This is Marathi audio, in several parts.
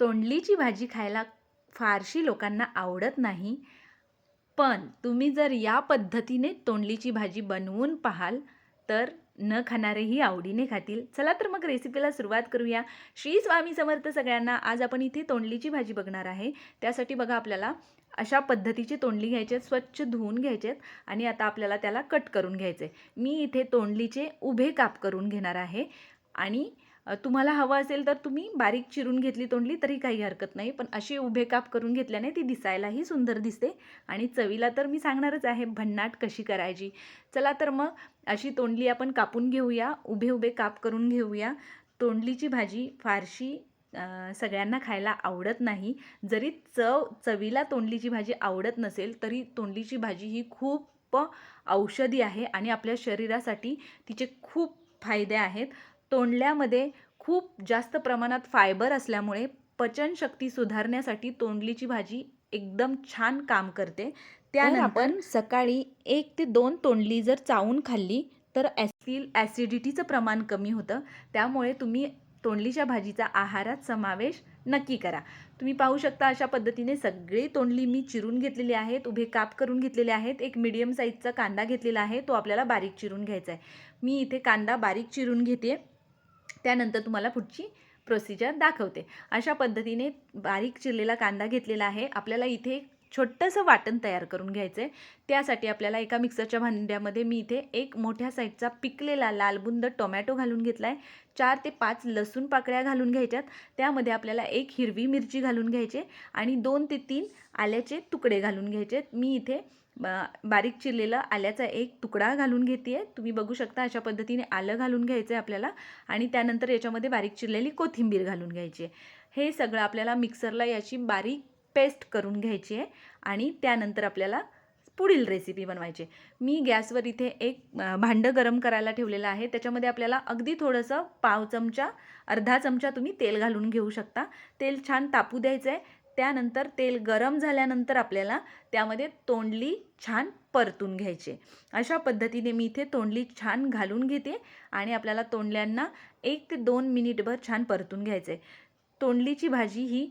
तोंडलीची भाजी खायला फारशी लोकांना आवडत नाही. पण तुम्ही जर या पद्धतीने तोंडलीची भाजी बनवून पाहाल तर न खाणारेही आवडीने खातील. चला तर मग रेसिपीला सुरुवात करूया. श्री स्वामी समर्थ सगळ्यांना आज आपण इथे तोंडलीची भाजी बघणार आहे. त्यासाठी बघा आपल्याला अशा पद्धतीची तोंडली घ्यायची आहेत स्वच्छ धुवून घ्यायचे आहेत आणि आता आपल्याला त्याला कट करून घ्यायचे मी इथे तोंडलीचे उभे काप करून घेणार आहे आणि तुम्हाला हवं असेल तर तुम्ही बारीक चिरून घेतली तोंडली तरी काही हरकत नाही. पण अशी उभे काप करून घेतल्याने ती दिसायलाही सुंदर दिसते. आणि चवीला तर मी सांगणारच आहे भन्नाट कशी करायची? चला तर मग अशी तोंडली आपण कापून घेऊया. उभे उभे काप करून घेऊया. तोंडलीची भाजी फारशी सगळ्यांना खायला आवडत नाही. जरी चव चवीला तोंडलीची भाजी आवडत नसेल तरी तोंडलीची भाजी ही खूप औषधी आहे आणि आपल्या शरीरासाठी तिचे खूप फायदे आहेत. तोंडल्यामध्ये खूप जास्त प्रमाणात फायबर असल्यामुळे पचनशक्ती सुधारण्यासाठी तोंडलीची भाजी एकदम छान काम करते. त्यानंतर आपण सकाळी एक ते दोन तोंडली जर चावून खाल्ली तर ॲसिल ॲसिडिटीचं प्रमाण कमी होतं. त्यामुळे तुम्ही तोंडलीच्या भाजीचा आहारात समावेश नक्की करा. तुम्ही पाहू शकता अशा पद्धतीने सगळे तोंडली मी चिरून घेतलेली आहेत उभे काप करून घेतलेले आहेत. एक मिडियम साईजचा कांदा घेतलेला आहे तो आपल्याला बारीक चिरून घ्यायचा आहे. मी इथे कांदा बारीक चिरून घेते त्यानंतर तुम्हाला पुढची प्रोसिजर दाखवते. अशा पद्धतीने बारीक चिरलेला कांदा घेतलेला आहे. आपल्याला इथे छोटंसं वाटण तयार करून घ्यायचं आहे त्यासाठी आपल्याला एका मिक्सरच्या भांड्यामध्ये मी इथे एक मोठ्या साईजचा पिकलेला लालबुंद टोमॅटो घालून घेतला आहे चार ते पाच लसूण पाकळ्या घालून घ्यायच्यात. त्यामध्ये आपल्याला एक हिरवी मिरची घालून घ्यायची आणि दोन ते तीन आल्याचे तुकडे घालून घ्यायचे. मी इथे ब- बारीक चिरलेलं आल्याचा एक तुकडा घालून घेते आहे तुम्ही बघू शकता अशा पद्धतीने आलं घालून घ्यायचं आहे आपल्याला आणि त्यानंतर याच्यामध्ये बारीक चिरलेली कोथिंबीर घालून घ्यायची आहे. हे सगळं आपल्याला मिक्सरला याची बारीक पेस्ट करून घ्यायची आहे आणि त्यानंतर आपल्याला पुढील रेसिपी बनवायची आहे. मी गॅसवर इथे एक भांडं गरम करायला ठेवलेलं आहे. त्याच्यामध्ये आपल्याला अगदी थोडंसं पाव चमचा अर्धा चमचा तुम्ही तेल घालून घेऊ शकता. तेल छान तापू द्यायचं आहे त्यानंतर तेल गरम झाल्यानंतर आपल्याला त्यामध्ये तोंडली छान परतून घ्यायचे अशा पद्धतीने मी इथे तोंडली छान घालून घेते आणि आपल्याला तोंडल्यांना एक ते दोन मिनिटभर छान परतून घ्यायचं आहे तोंडलीची भाजी ही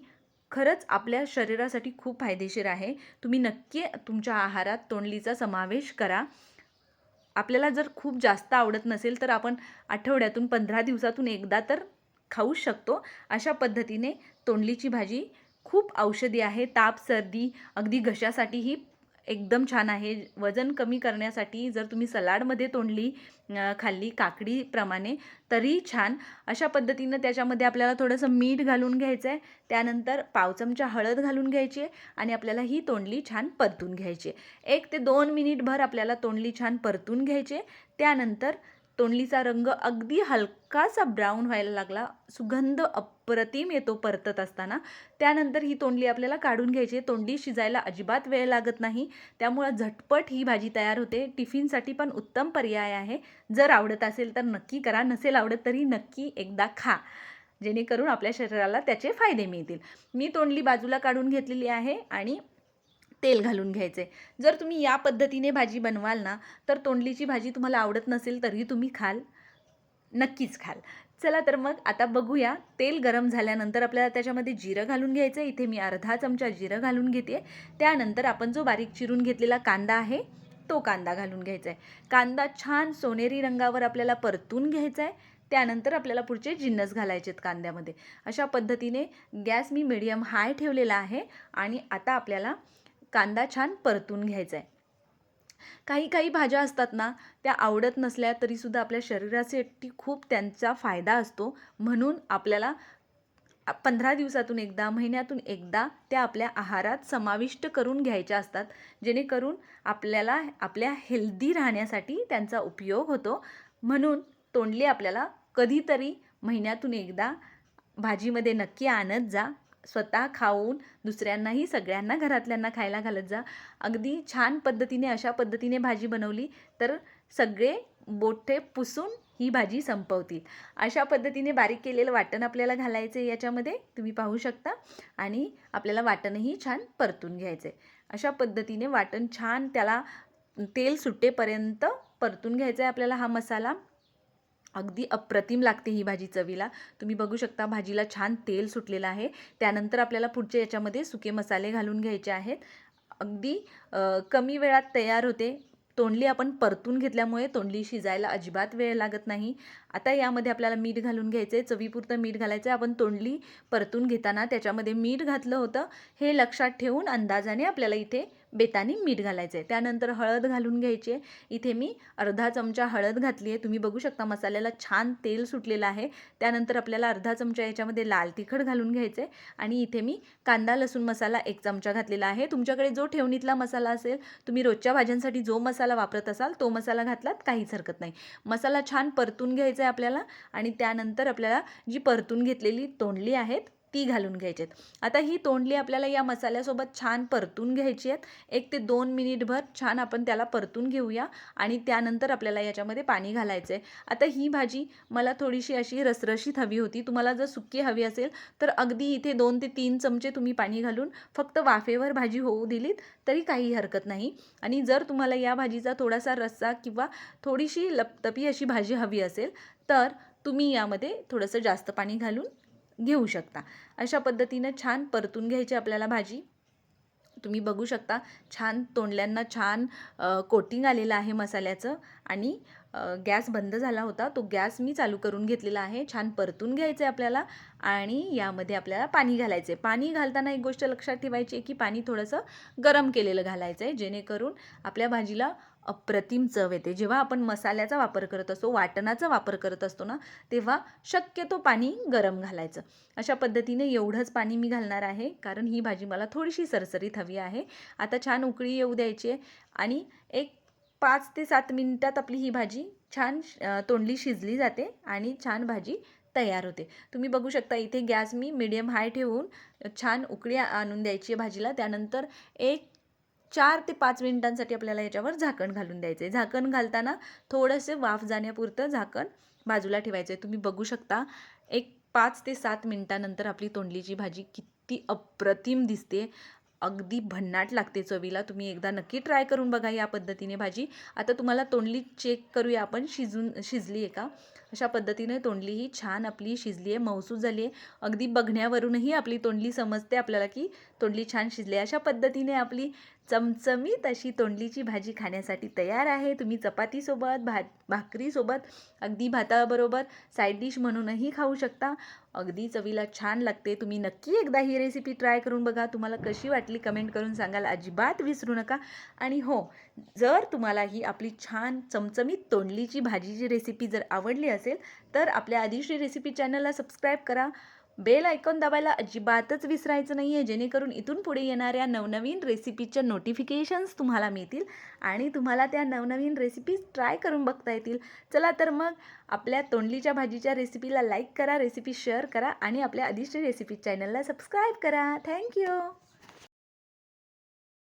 खरंच आपल्या शरीरासाठी खूप फायदेशीर आहे. तुम्ही नक्की तुमच्या आहारात तोंडलीचा समावेश करा. आपल्याला जर खूप जास्त आवडत नसेल तर आपण आठवड्यातून पंधरा दिवसातून एकदा तर खाऊ शकतो. अशा पद्धतीने तोंडलीची भाजी खूप औषधी आहे. ताप सर्दी अगदी घशासाठी ही एकदम छान आहे. वजन कमी करण्यासाठी जर तुम्ही सलाडमध्ये तोंडली खाल्ली काकडीप्रमाणे तरी छान. अशा पद्धतीनं त्याच्यामध्ये आपल्याला थोडंसं मीठ घालून घ्यायचं आहे त्यानंतर पाव चमचा हळद घालून घ्यायची आहे आणि आपल्याला ही तोंडली छान परतून घ्यायची आहे. एक ते दोन मिनिटभर आपल्याला तोंडली छान परतून घ्यायची आहे. त्यानंतर तोंडलीचा रंग अगदी हलकासा ब्राऊन व्हायला लागला. सुगंध अप्रतिम येतो परतत असताना. त्यानंतर ही तोंडली आपल्याला काढून घ्यायची आहे. तोंडली शिजायला अजिबात वेळ लागत नाही. त्यामुळं झटपट ही भाजी तयार होते. टिफिनसाठी पण उत्तम पर्याय आहे. जर आवडत असेल तर नक्की करा. नसेल आवडत तरी नक्की एकदा खा. जेणेकरून आपल्या शरीराला त्याचे फायदे मिळतील. मी तोंडली बाजूला काढून घेतलेली आहे आणि तेल घालून घ्यायचे. जर तुम्ही या पद्धतीने भाजी बनवाल ना तर तोंडलीची भाजी तुम्हाला आवडत नसेल तरी तुम्ही खाल. नक्कीच खाल. चला तर मग आता बघूया. तेल गरम झाल्यानंतर आपल्याला त्याच्यामध्ये जिरं घालून घ्यायचं इथे मी अर्धा चमचा जिरं घालून घेते. त्यानंतर आपण जो बारीक चिरून घेतलेला कांदा आहे तो कांदा घालून घ्यायचा आहे कांदा छान सोनेरी रंगावर आपल्याला परतून घ्यायचा आहे त्यानंतर आपल्याला पुढचे जिन्नस घालायचे आहेत कांद्यामध्ये. अशा पद्धतीने गॅस मी मिडियम हाय ठेवलेला आहे आणि आता आपल्याला कांदा छान परतून घ्यायचा आहे काही काही भाज्या असतात ना त्या आवडत नसल्या तरीसुद्धा आपल्या शरीरासाठी खूप त्यांचा फायदा असतो. म्हणून आपल्याला पंधरा दिवसातून एकदा महिन्यातून एकदा त्या आपल्या आहारात समाविष्ट करून घ्यायच्या असतात. जेणेकरून आपल्याला आपल्या हेल्दी राहण्यासाठी त्यांचा उपयोग होतो. म्हणून तोंडली आपल्याला कधीतरी महिन्यातून एकदा भाजीमध्ये नक्की आणत जा. स्वतः खाऊन दुसऱ्यांनाही सगळ्यांना घरातल्यांना खायला घालत जा. अगदी छान पद्धतीने अशा पद्धतीने भाजी बनवली तर सगळे बोठे पुसून ही भाजी संपवतील. अशा पद्धतीने बारीक केलेलं वाटण आपल्याला घालायचं आहे याच्यामध्ये तुम्ही पाहू शकता. आणि आपल्याला वाटणही छान परतून घ्यायचं आहे अशा पद्धतीने वाटण छान त्याला तेल सुटेपर्यंत परतून घ्यायचं आहे आपल्याला हा मसाला. अगदी अप्रतिम लागते ही भाजी चवीला. तुम्ही बघू शकता भाजीला छान तेल सुटलेलं आहे. त्यानंतर आपल्याला पुढच्या याच्यामध्ये सुके मसाले घालून घ्यायचे आहेत. अगदी कमी वेळात तयार होते. तोंडली आपण परतून घेतल्यामुळे तोंडली शिजायला अजिबात वेळ लागत नाही. आता यामध्ये आपल्याला मीठ घालून घ्यायचं. आहे चवीपुरतं मीठ घालायचं. आहे आपण तोंडली परतून घेताना त्याच्यामध्ये मीठ घातलं होतं. हे लक्षात ठेवून अंदाजाने आपल्याला इथे बेतानी मीठ घालायचं आहे त्यानंतर हळद घालून घ्यायची आहे. इथे मी अर्धा चमचा हळद घातली आहे. तुम्ही बघू शकता मसाल्याला छान तेल सुटलेलं आहे. त्यानंतर आपल्याला अर्धा चमचा याच्यामध्ये लाल तिखट घालून घ्यायचं आहे आणि इथे मी कांदा लसूण मसाला एक चमचा घातलेला आहे. तुमच्याकडे जो ठेवणीतला मसाला असेल तुम्ही रोजच्या भाज्यांसाठी जो मसाला वापरत असाल तो मसाला घातलात काहीच हरकत नाही. मसाला छान परतून घ्यायचा आहे आपल्याला. आणि त्यानंतर आपल्याला जी परतून घेतलेली तोंडली आहेत ती घालून घ्यायची आहेत आता ही तोंडली आपल्याला या मसाल्यासोबत छान परतून घ्यायची आहेत. एक ते दोन मिनिटभर छान आपण त्याला परतून घेऊया आणि त्यानंतर आपल्याला याच्यामध्ये पाणी घालायचं आहे आता ही भाजी मला थोडीशी अशी रसरशीत हवी होती. तुम्हाला जर सुकी हवी असेल तर अगदी इथे दोन ते तीन चमचे तुम्ही पाणी घालून फक्त वाफेवर भाजी होऊ दिलीत तरी काही हरकत नाही. आणि जर तुम्हाला या भाजीचा थोडासा रस्सा किंवा थोडीशी लपतपी अशी भाजी हवी असेल तर तुम्ही यामध्ये थोडंसं जास्त पाणी घालून घेऊ शकता. अशा पद्धतीनं छान परतून घ्यायची आपल्याला भाजी. तुम्ही बघू शकता छान तोंडल्यांना छान कोटिंग आलेलं आहे मसाल्याचं आणि गॅस बंद झाला होता. तो गॅस मी चालू करून घेतलेला आहे. छान परतून घ्यायचं आहे आपल्याला आणि यामध्ये आपल्याला पाणी घालायचं आहे पाणी घालताना एक गोष्ट लक्षात ठेवायची आहे की पाणी थोडंसं गरम केलेलं घालायचं आहे जेणेकरून आपल्या भाजीला अप्रतिम चव येते. जेव्हा आपण मसाल्याचा वापर करत असतो वाटणाचा वापर करत असतो ना तेव्हा शक्यतो पाणी गरम घालायचं. अशा पद्धतीने एवढंच पाणी मी घालणार आहे. कारण ही भाजी मला थोडीशी सरसरीत हवी आहे. आता छान उकळी येऊ द्यायची आहे. आणि एक पाच ते सात मिनिटात आपली ही भाजी छान तोंडली शिजली जाते आणि छान भाजी तयार होते. तुम्ही बघू शकता इथे गॅस मी मिडियम हाय ठेवून छान उकळी आणून द्यायची आहे भाजीला. त्यानंतर एक चार ते पाच मिनिटांसाठी आपल्याला याच्यावर झाकण घालून द्यायचं आहे झाकण घालताना थोडंसं वाफ जाण्यापुरतं झाकण बाजूला ठेवायचं आहे तुम्ही बघू शकता एक पाच ते सात मिनिटानंतर आपली तोंडलीची भाजी किती अप्रतिम दिसते. अगदी भन्नाट लागते चवीला. तुम्ही एकदा नक्की ट्राय करून बघा या पद्धतीने भाजी. आता तुम्हाला तोंडली चेक करूया आपण. शिजून शिजली आहे का? अशा पद्धतीने तोंडली ही छान आपली शिजली आहे मौसूद झाली आहे. अगदी बघण्यावरूनही आपली तोंडली समजते आपल्याला की तोंडली छान शिजली. अशा पद्धतीने आपली चमचमीत अशी तोंडलीची भाजी खाण्यासाठी तयार आहे. तुम्ही चपातीसोबत भात भाकरीसोबत अगदी भाताबरोबर साईड डिश म्हणूनही खाऊ शकता. अगदी चवीला छान लागते. तुम्ही नक्की एकदा ही रेसिपी ट्राय करून बघा. तुम्हाला कशी वाटली कमेंट करून सांगाल. अजिबात विसरू नका. आणि हो जर तुम्हाला ही आपली छान चमचमीत तोंडलीची भाजीची रेसिपी जर आवडली असेल तर आपल्या आदिश्री रेसिपी चॅनलला सबस्क्राईब करा. बेल आयकॉन दाबायला अजिबातच विसरायचं नाही आहे जेणेकरून इथून पुढे येणाऱ्या नवनवीन रेसिपीच्या नोटिफिकेशन्स तुम्हाला मिळतील आणि तुम्हाला त्या नवनवीन रेसिपीज ट्राय करून बघता येतील. चला तर मग आपल्या तोंडलीच्या भाजीच्या रेसिपीला लाईक करा रेसिपी शेअर करा आणि आपल्या आदिश्री रेसिपी चॅनलला सबस्क्राईब करा. Thank you